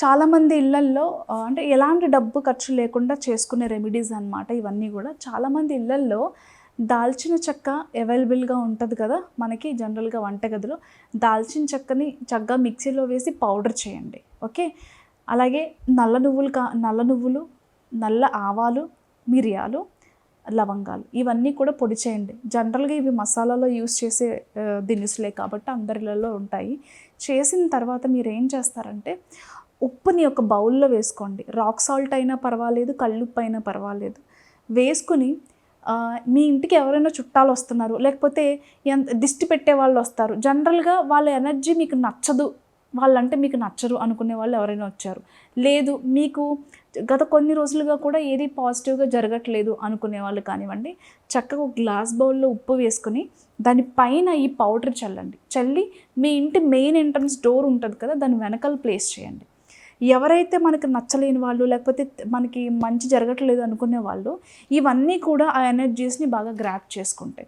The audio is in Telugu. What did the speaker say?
చాలామంది ఇళ్ళల్లో అంటే ఎలాంటి డబ్బు ఖర్చు లేకుండా చేసుకునే రెమెడీస్ అన్నమాట ఇవన్నీ కూడా. చాలామంది ఇళ్ళల్లో దాల్చిన చెక్క అవైలబుల్గా ఉంటుంది కదా మనకి జనరల్గా వంటగదిలో. దాల్చిన చెక్కని చక్కగా మిక్సీలో వేసి పౌడర్ చేయండి ఓకే? అలాగే నల్ల నువ్వులు కా నల్ల నువ్వులు నల్ల ఆవాలు మిరియాలు లవంగాలు ఇవన్నీ కూడా పొడి చేయండి. జనరల్గా ఇవి మసాలాలో యూస్ చేసే దినుసులే కాబట్టి అందరిలో ఉంటాయి. చేసిన తర్వాత మీరు ఏం చేస్తారంటే ఉప్పుని ఒక బౌల్లో వేసుకోండి. రాక్ సాల్ట్ అయినా పర్వాలేదు కళ్ళుప్పు అయినా పర్వాలేదు. వేసుకుని మీ ఇంటికి ఎవరైనా చుట్టాలు వస్తున్నారు లేకపోతే ఎంత దిష్టి పెట్టే వాళ్ళు వస్తారు. జనరల్గా వాళ్ళ ఎనర్జీ మీకు నచ్చదు. వాళ్ళంటే మీకు నచ్చరు అనుకునే వాళ్ళు ఎవరైనా వచ్చారు. లేదు మీకు గత కొన్ని రోజులుగా కూడా ఏది పాజిటివ్గా జరగట్లేదు అనుకునే వాళ్ళు కానివ్వండి చక్కగా ఒక గ్లాస్ బౌల్లో ఉప్పు వేసుకొని దానిపైన ఈ పౌడర్ చల్లండి. చల్లి మీ ఇంటి మెయిన్ ఎంట్రన్స్ డోర్ ఉంటుంది కదా దాని వెనకాల ప్లేస్ చేయండి. ఎవరైతే మనకి నచ్చలేని వాళ్ళు లేకపోతే మనకి మంచి జరగట్లేదు అనుకునే వాళ్ళు ఇవన్నీ కూడా ఆ ఎనర్జీస్ని బాగా గ్రాప్ చేసుకుంటాయి.